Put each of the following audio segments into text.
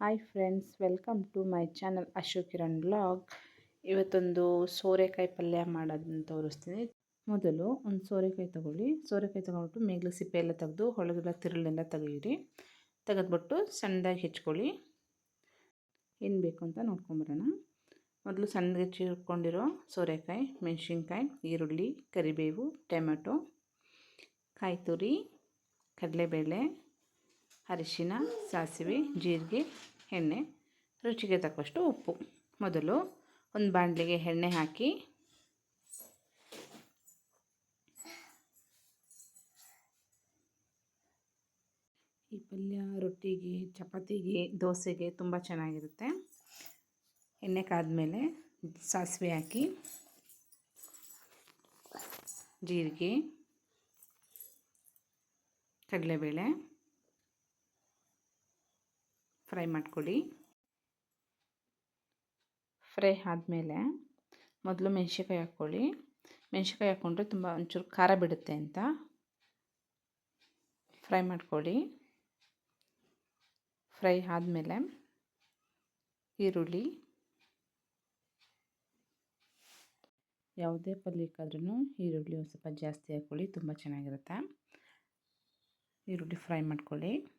Hi friends welcome to my channel Ashok Kiran blog ಇವತ್ತೊಂದು ಸೋರೆಕಾಯಿ ಪಲ್ಯ ಮಾಡೋದನ್ನು ತೋರಿಸ್ತೀನಿ. ಮೊದಲು ಒಂದು ಸೋರೆಕಾಯಿ ತೊಗೊಳ್ಳಿ. ಸೋರೆಕಾಯಿ ತೊಗೊಂಡ್ಬಿಟ್ಟು ಮೇಗ್ಲು ಸಿಪ್ಪೆ ಎಲ್ಲ ತೆಗೆದು ಒಳಗೆಲ್ಲ ತಿರುಳೆಲ್ಲ ತೆಗೆಯಿರಿ. ತೆಗೆದ್ಬಿಟ್ಟು ಸಣ್ಣದಾಗಿ ಹೆಚ್ಕೊಳ್ಳಿ. ಏನು ಬೇಕು ಅಂತ ನೋಡ್ಕೊಂಬರೋಣ. ಮೊದಲು ಸಣ್ಣಗೆ ಹೆಚ್ಚಿಟ್ಕೊಂಡಿರೋ ಸೋರೆಕಾಯಿ, ಮೆಣಸಿನ್ಕಾಯಿ, ಈರುಳ್ಳಿ, ಕರಿಬೇವು, ಟೊಮೆಟೊ ಕಾಯಿ ತುರಿ ಕಡಲೆಬೇಳೆ ಅರಿಶಿನ, ಸಾಸಿವೆ, ಜೀರಿಗೆ, ಎಣ್ಣೆ, ರುಚಿಗೆ ತಕ್ಕಷ್ಟು ಉಪ್ಪು. ಮೊದಲು ಒಂದು ಬಾಣಲೆಗೆ ಎಣ್ಣೆ ಹಾಕಿ, ಈ ಪಲ್ಯ ರೊಟ್ಟಿಗೆ, ಚಪಾತಿಗೆ, ದೋಸೆಗೆ ತುಂಬ ಚೆನ್ನಾಗಿರುತ್ತೆ. ಎಣ್ಣೆ ಕಾದ್ಮೇಲೆ ಸಾಸಿವೆ ಹಾಕಿ, ಜೀರಿಗೆ, ಕಡಲೆಬೇಳೆ ಫ್ರೈ ಮಾಡ್ಕೊಳ್ಳಿ. ಫ್ರೈ ಆದಮೇಲೆ ಮೊದಲು ಮೆಣಸಿನ್ಕಾಯಿ ಹಾಕ್ಕೊಳ್ಳಿ. ಮೆಣಸಿನ್ಕಾಯಿ ಹಾಕ್ಕೊಂಡ್ರೆ ತುಂಬ ಒಂಚೂರು ಖಾರ ಬಿಡುತ್ತೆ ಅಂತ. ಫ್ರೈ ಮಾಡ್ಕೊಳ್ಳಿ. ಫ್ರೈ ಆದಮೇಲೆ ಈರುಳ್ಳಿ. ಯಾವುದೇ ಪಲ್ಯಕ್ಕಾದ್ರೂ ಈರುಳ್ಳಿ ಒಂದು ಸ್ವಲ್ಪ ಜಾಸ್ತಿ ಹಾಕ್ಕೊಳ್ಳಿ, ತುಂಬ ಚೆನ್ನಾಗಿರುತ್ತೆ. ಈರುಳ್ಳಿ ಫ್ರೈ ಮಾಡ್ಕೊಳ್ಳಿ.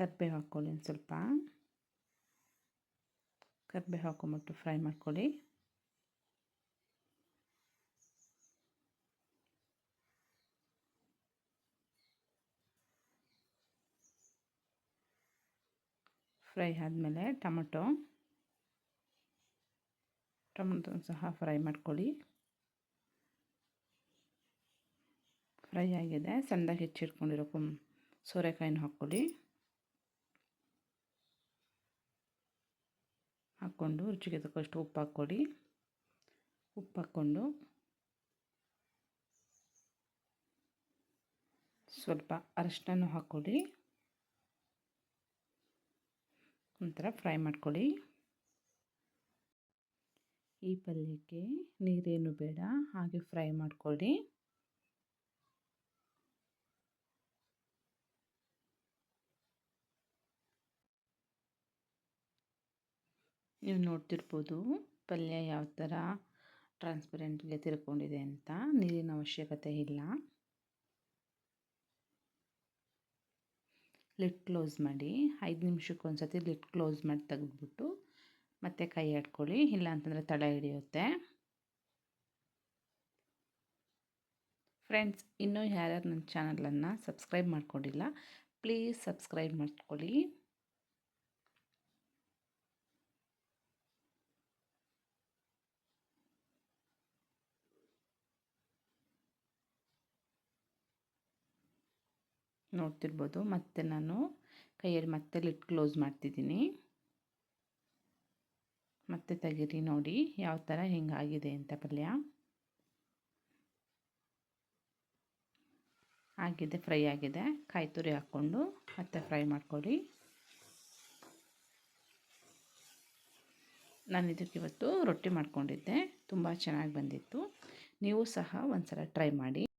ಕರಿಬೇವು ಹಾಕ್ಕೊಳ್ಳಿ ಒಂದು ಸ್ವಲ್ಪ. ಕರಿಬೇವು ಹಾಕೊಂಬಿಟ್ಟು ಫ್ರೈ ಮಾಡ್ಕೊಳ್ಳಿ. ಫ್ರೈ ಆದಮೇಲೆ ಟೊಮೊಟೊ. ಟೊಮೊಟೊ ಸಹ ಫ್ರೈ ಮಾಡ್ಕೊಳ್ಳಿ. ಫ್ರೈ ಆಗಿದೆ, ಸಣ್ಣದಾಗಿ ಹೆಚ್ಚಿಟ್ಕೊಂಡಿರೋ ಸೋರೆಕಾಯಿನ ಹಾಕ್ಕೊಳ್ಳಿ. ಹಾಕ್ಕೊಂಡು ರುಚಿಗೆ ತಕ್ಕಷ್ಟು ಉಪ್ಪು ಹಾಕ್ಕೊಡಿ ಉಪ್ಪು ಹಾಕ್ಕೊಂಡು ಸ್ವಲ್ಪ ಅರಶಿನ ಹಾಕ್ಕೊಡಿ ಒಂಥರ ಫ್ರೈ ಮಾಡ್ಕೊಳ್ಳಿ. ಈ ಪಲ್ಯಕ್ಕೆ ನೀರೇನು ಬೇಡ, ಹಾಗೆ ಫ್ರೈ ಮಾಡ್ಕೊಳ್ಳಿ. ನೀವು ನೋಡ್ತಿರ್ಬೋದು ಪಲ್ಯ ಯಾವ ಥರ ಟ್ರಾನ್ಸ್ಪರೆಂಟ್ಗೆ ತಿರ್ಕೊಂಡಿದೆ ಅಂತ. ನೀರಿನ ಅವಶ್ಯಕತೆ ಇಲ್ಲ. ಲಿಟ್ ಕ್ಲೋಸ್ ಮಾಡಿ, ಐದು ನಿಮಿಷಕ್ಕೆ ಒಂದು ಸತಿ ಲಿಟ್ ಕ್ಲೋಸ್ ಮಾಡಿ ತೆಗೆದ್ಬಿಟ್ಟು ಮತ್ತೆ ಕೈ ಆಡ್ಕೊಳ್ಳಿ. ಇಲ್ಲ ಅಂತಂದರೆ ತಳ ಹಿಡಿಯುತ್ತೆ. ಫ್ರೆಂಡ್ಸ್ ಇನ್ನೂ ಯಾರ್ಯಾರು ನನ್ನ ಚಾನಲನ್ನು ಸಬ್ಸ್ಕ್ರೈಬ್ ಮಾಡ್ಕೊಂಡಿಲ್ಲ ಪ್ಲೀಸ್ ಸಬ್ಸ್ಕ್ರೈಬ್ ಮಾಡ್ಕೊಳ್ಳಿ. ನೋಡ್ತಿರ್ಬೋದು. ಮತ್ತೆ ನಾನು ಕೈಯಲ್ಲಿ ಮತ್ತೆ ಲಿಟ್ ಕ್ಲೋಸ್ ಮಾಡ್ತಿದ್ದೀನಿ. ಮತ್ತೆ ತೆಗೀರಿ ನೋಡಿ ಯಾವ ಥರ ಹಿಂಗಾಗಿದೆ ಅಂತ ಪಲ್ಯ. ಆಗಿದೆ, ಫ್ರೈ ಆಗಿದೆ. ಕಾಯಿ ತುರಿ ಹಾಕ್ಕೊಂಡು ಮತ್ತೆ ಫ್ರೈ ಮಾಡ್ಕೊಳ್ಳಿ. ನಾನು ಇದಕ್ಕೆ ಇವತ್ತು ರೊಟ್ಟಿ ಮಾಡ್ಕೊಂಡಿದ್ದೆ. ತುಂಬ ಚೆನ್ನಾಗಿ ಬಂದಿತ್ತು. ನೀವು ಸಹ ಒಂದು ಸಲ ಟ್ರೈ ಮಾಡಿ.